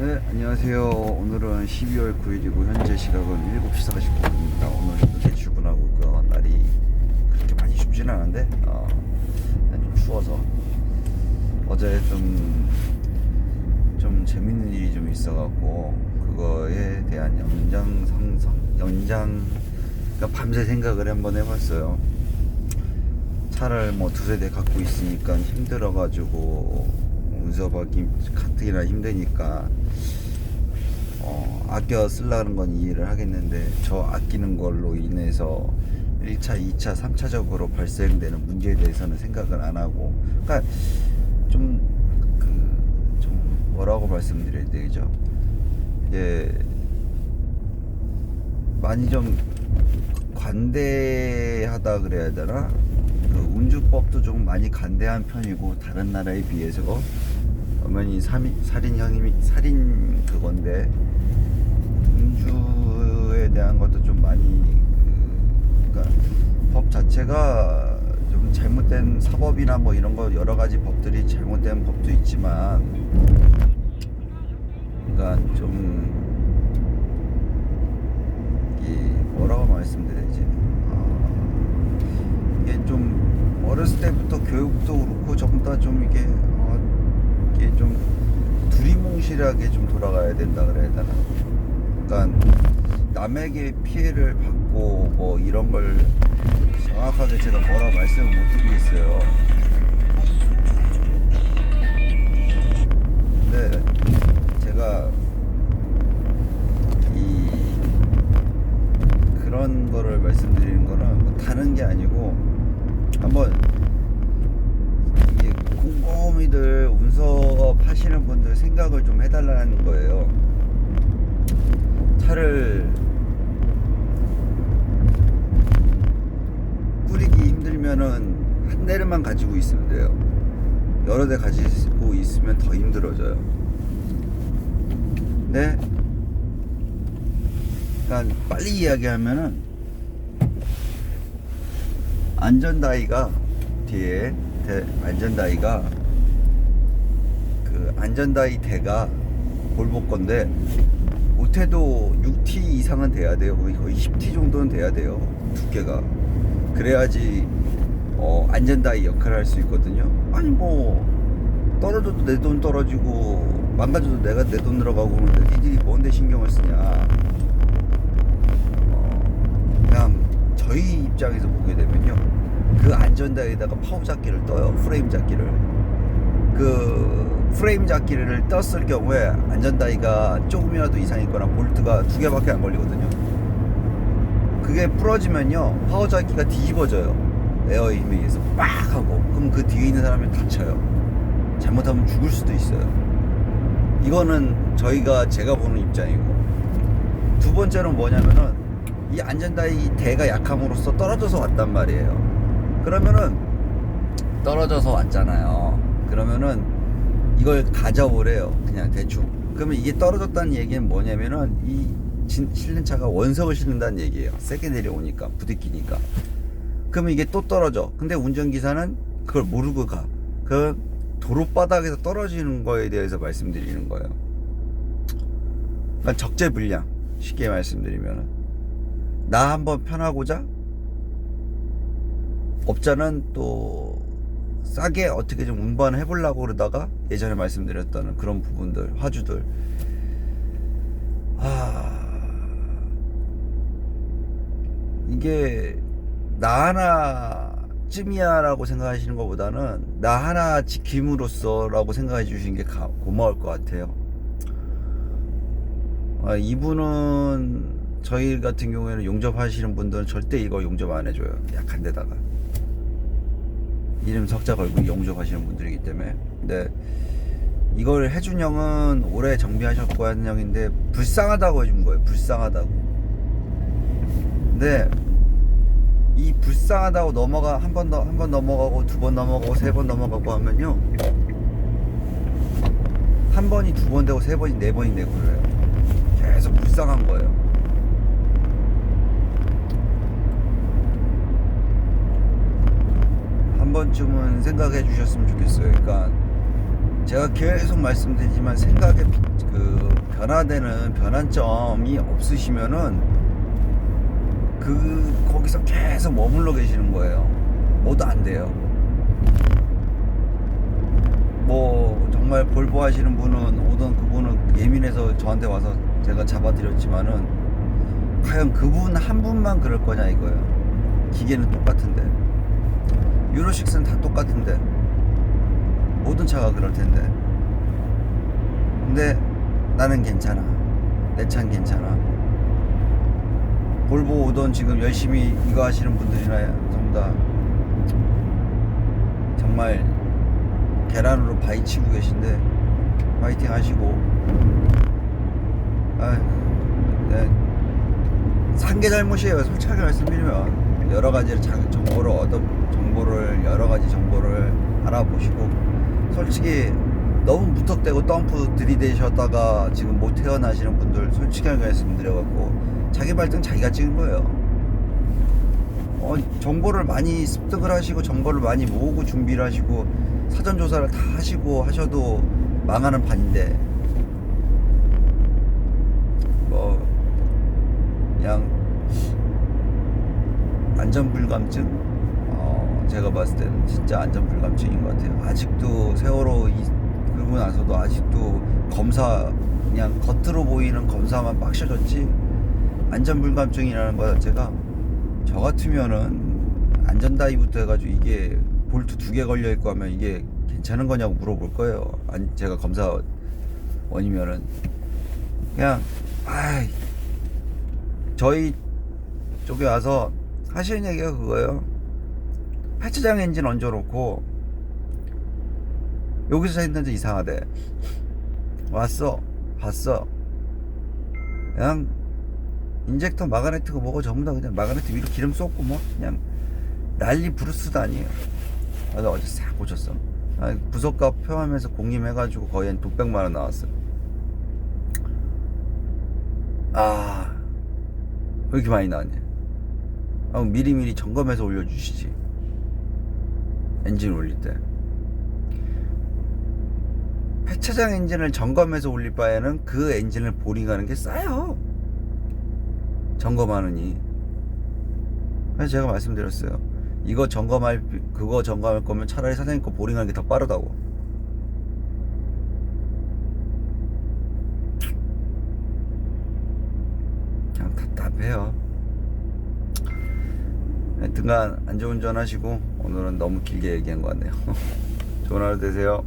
네, 안녕하세요. 오늘은 12월 9일이고 현재 시각은 7시 40분입니다. 오늘도 대출근하고 있고요. 날이 그렇게 많이 춥지는 않은데 어, 좀 추워서 어제 좀, 좀 재밌는 일이 좀 있어갖고 그거에 대한 연장 상성? 연장 그러니까 밤새 생각을 한번 해봤어요. 차를 뭐 두세 대 갖고 있으니까 힘들어가지고 운서받기 가뜩이나 힘드니까 어, 아껴 쓰려는 건 이해를 하겠는데 저 아끼는 걸로 인해서 1차, 2차, 3차적으로 발생되는 문제에 대해서는 생각을 안 하고 그러니까 좀 그, 좀 뭐라고 말씀드려야 되죠? 이게 많이 좀 관대하다 그래야 되나? 그 운주법도 좀 많이 간대한 편이고 다른 나라에 비해서 어머니 살인 살인형이 살인 그건데 운주에 대한 것도 좀 많이 그, 그러니까 법 자체가 좀 잘못된 사법이나 뭐 이런 거 여러 가지 법들이 잘못된 법도 있지만 그러니까 좀이 뭐라고 말씀드려야지? 아, 이게 좀 어렸을 때부터 교육도 그렇고 전부 다 좀 이게 어, 이게 좀 두리뭉실하게 좀 돌아가야 된다 그래야 되나? 그러니까 남에게 피해를 받고 뭐 이런 걸 정확하게 제가 뭐라 말씀을 못 드리겠어요 생각을 좀 해달라는 거예요. 차를 뿌리기 힘들면은 한 대를만 가지고 있으면 돼요. 여러 대 가지고 있으면 더 힘들어져요. 네? 그러니까 빨리 이야기하면은 안전다이가 뒤에 대, 안전다이가 그 안전다이 대가 볼보 건데 못해도 6T 이상은 돼야 돼요. 거의 거의 10T 정도는 돼야 돼요 두께가. 그래야지 어, 안전다이 역할을 할 수 있거든요. 아니 뭐 떨어져도 내 돈 떨어지고 망가져도 내가 내 돈 들어가고 그러는데 니들이 뭔데 신경을 쓰냐. 어, 그냥 저희 입장에서 보게 되면요. 그 안전다에다가 파워 잡기를 떠요. 프레임 잡기를. 그 프레임 잡기를 떴을 경우에 안전다이가 조금이라도 이상 있거나 볼트가 두 개밖에 안 걸리거든요. 그게 부러지면요 파워 잡기가 뒤집어져요. 에어의 힘에 의해서 빡 하고. 그럼 그 뒤에 있는 사람이 다쳐요. 잘못하면 죽을 수도 있어요. 이거는 저희가 제가 보는 입장이고. 두 번째는 뭐냐면은 이 안전다이 대가 약함으로써 떨어져서 왔단 말이에요. 그러면은 떨어져서 왔잖아요. 그러면은 이걸 가져오래요. 그냥 대충. 그러면 이게 떨어졌다는 얘기는 뭐냐면은 이 진- 실는 차가 원석을 실는다는 얘기예요. 세게 내려오니까 부딪히니까. 그러면 이게 또 떨어져. 근데 운전기사는 그걸 모르고 가. 그 도로바닥에서 떨어지는 거에 대해서 말씀드리는 거예요. 그러니까 적재불량. 쉽게 말씀드리면은. 나 한번 편하고자 업자는 또 싸게 어떻게 좀 운반을 해보려고 그러다가 예전에 말씀드렸던 그런 부분들 화주들 아 이게 나 하나 쯤이야라고 생각하시는 것보다는 나 하나 지킴으로써라고 생각해 주시는 게 가- 고마울 것 같아요. 아, 이분은 저희 같은 경우에는 용접하시는 분들은 절대 이거 용접 안 해줘요. 약한 데다가. 이름 석자 걸고 용접하시는 분들이기 때문에. 근데 이걸 해준 형은 올해 정비하셨고 하는 형인데 불쌍하다고 해준 거예요. 불쌍하다고. 근데 이 불쌍하다고 넘어가 한 번 더 한 번 넘어가고 두 번 넘어가고 세 번 넘어가고 하면요. 한 번이 두 번 되고 세 번이 네 번이 되고 그래요. 계속 불쌍한 거예요. 한 번쯤은 생각해 주셨으면 좋겠어요. 그러니까 제가 계속 말씀드리지만 생각에 비- 그 변화되는 변환점이 없으시면은 그 거기서 계속 머물러 계시는 거예요. 뭐도 안 돼요. 뭐 정말 볼보 하시는 분은 오던 그분은 예민해서 저한테 와서 제가 잡아드렸지만은 과연 그분 한 분만 그럴 거냐 이거예요. 기계는 똑같은데 유로6는 다 똑같은데 모든 차가 그럴 텐데. 근데 나는 괜찮아. 내 차는 괜찮아. 볼보 오던 지금 열심히 이거 하시는 분들이나 전부 다 정말 계란으로 바위 치고 계신데 파이팅 하시고. 아휴 네. 산게 잘못이에요. 솔직하게 말씀드리면 여러 가지 자- 정보를 얻어 정보를 여러 가지 정보를 알아보시고 솔직히 너무 무턱대고 덤프 들이대셨다가 지금 못 태어나시는 분들 솔직하게 말씀드려갖고 자기 발등 자기가 찍은 거예요. 어, 정보를 많이 습득을 하시고 정보를 많이 모으고 준비를 하시고 사전 조사를 다 하시고 하셔도 망하는 판인데 뭐 그냥 안전불감증? 어, 제가 봤을 때는 진짜 안전불감증인 것 같아요. 아직도 세월호 이, 그러고 나서도 아직도 검사 그냥 겉으로 보이는 검사만 빡셔졌지 안전불감증이라는 거 자체가 저 같으면은 안전다이부터 해가지고 이게 볼트 두 개 걸려 있고 하면 이게 괜찮은 거냐고 물어볼 거예요. 아니 제가 검사원이면은. 그냥 아이 저희 쪽에 와서 하시는 얘기가 그거예요. 하차장 엔진 얹어놓고 여기서 했는데 이상하대. 왔어, 봤어. 그냥 인젝터 마그네트가 뭐고 전부 다 그냥 마그네트 위로 기름 쏟고 뭐 그냥 난리 부르스도 아니에요. 그래서 어제 싹 고쳤어. 아, 부속값 표하면서 공임해가지고 거의 한 600만 원 나왔어. 아, 왜 이렇게 많이 나왔냐? 아, 미리미리 점검해서 올려주시지. 엔진 올릴 때. 폐차장 엔진을 점검해서 올릴 바에는 그 엔진을 보링하는 게 싸요. 점검하느니. 그래서 제가 말씀드렸어요. 이거 점검할 비- 그거 점검할 거면 차라리 사장님 거 보링하는 게 더 빠르다고. 그냥 답답해요. 하여튼간 안전운전 하시고 오늘은 너무 길게 얘기한 것 같네요. 좋은 하루 되세요.